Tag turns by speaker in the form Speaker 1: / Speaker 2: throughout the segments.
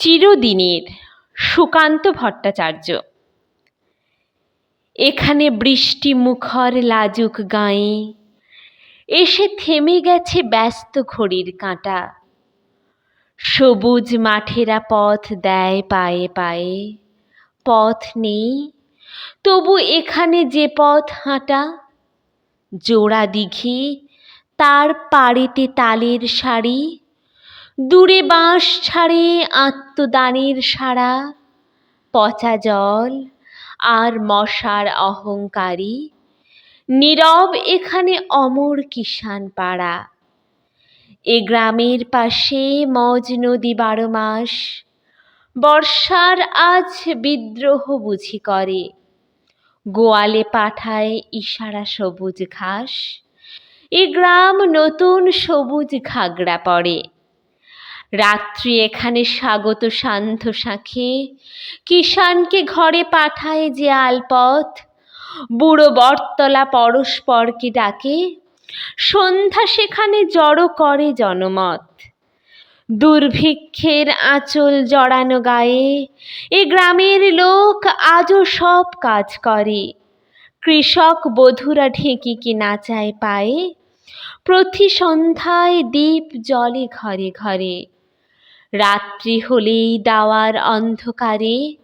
Speaker 1: চিরদিনের সুকান্ত ভট্টাচার্য। এখানে বৃষ্টি মুখর লাজুক গাঁয়ে, এসে থেমে গেছে ব্যস্ত ঘড়ির কাঁটা। সবুজ মাঠেরা পথ দেয় পায়ে পায়ে, পথ নেই, তবু এখানে যে পথ হাঁটা, জোড়া দিঘি, তার পাড়েতে তালের সারি দূরে বাঁশ ছাড়ে আত্মদানের সারা পচা জল আর মশার অহংকারী, নীরব এখানে অমর কিষান পাড়া। এ গ্রামের পাশে মজ নদী বারো মাস, বর্ষার আজ বিদ্রোহ বুঝি করে। গোয়ালে পাঠায় ইশারা সবুজ ঘাস, এ গ্রাম নতুন সবুজ ঘাগড়া পড়ে। রাত্রি এখানে স্বাগত শান্ত শাঁখে কিষানকে ঘরে পাঠায় যে আলপথ। বুড়ো বটতলা পরস্পরকে ডাকে। সন্ধ্যা সেখানে জড়ো করে জনমত। দুর্ভিক্ষের আঁচল জড়ানো গায়ে। এ গ্রামের লোক আজও সব কাজ করে। কৃষক বধুরা ঢেঁকিকে নাচায় পায়ে। প্রতি সন্ধ্যায় দ্বীপ জলে ঘরে ঘরে। রাত্রি হলেই দাওয়ার অন্ধকারে।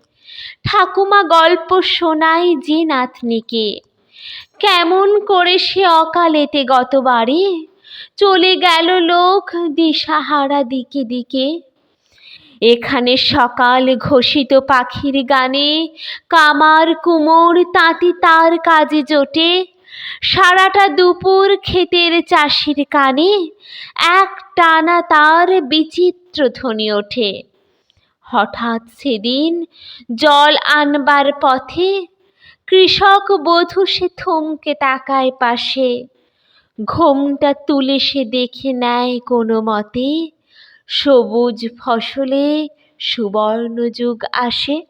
Speaker 1: ঠাকুমা গল্প শোনায় যে নাতনিকে। কেমন করে সে অকালেতে গতবারে চলে গেল লোক দিশাহারা দিকে দিকে। এখানে সকাল ঘোষিত পাখির গানে কামার কুমোর তাঁতি তার কাজে জোটে। সারাটা দুপুর ক্ষেতের চাষির কানে, এক টানা তার বিচিত্র ধ্বনি ওঠে। হঠাৎ সেদিন জল আনবার পথে কৃষক বধূ সে থমকে তাকায় পাশে। ঘোমটা তুলে সে দেখে নেয় কোনো মতে, সবুজ ফসলে সুবর্ণ যুগ আসে।